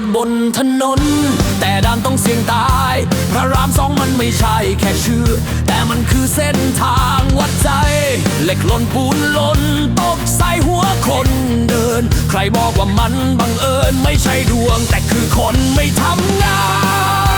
ถบนถนน แต่ดันต้องเสี่ยงตาย พระรามสองมันไม่ใช่แค่ชื่อ แต่มันคือเส้นทางวัดใจ เหล็กล่นปูนล่นตกใส่หัวคนเดิน ใครบอกว่ามันบังเอิญไม่ใช่ดวง แต่คือคนไม่ทำงาน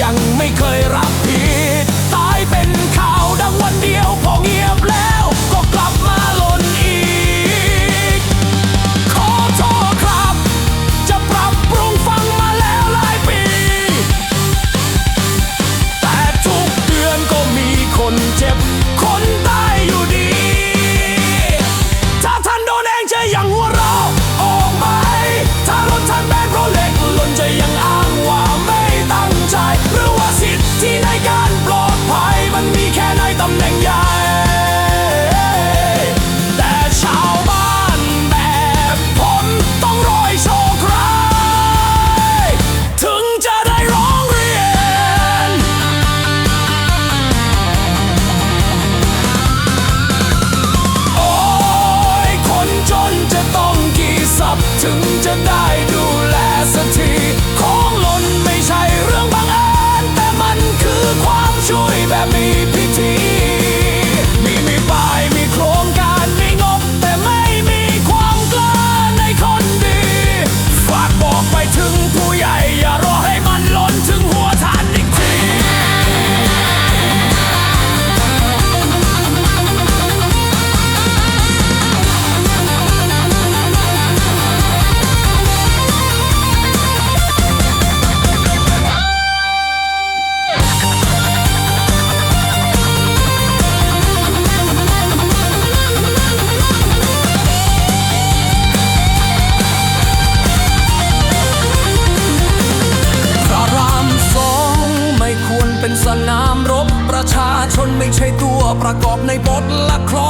ยังไม่เคยรับผิดตายเป็นข่าวดังวันเดียวพอเงียบแล้วก็กลับมาลนอีก ขอโทษครับ จะปรับปรุงฟังมาแล้วหลายปี แต่ทุกเดือนก็มีคนเจ็บ คนตาย ถึงจะได้ดูแลสักที สนามรบประชาชนไม่ใช่ตัวประกอบในบทละคร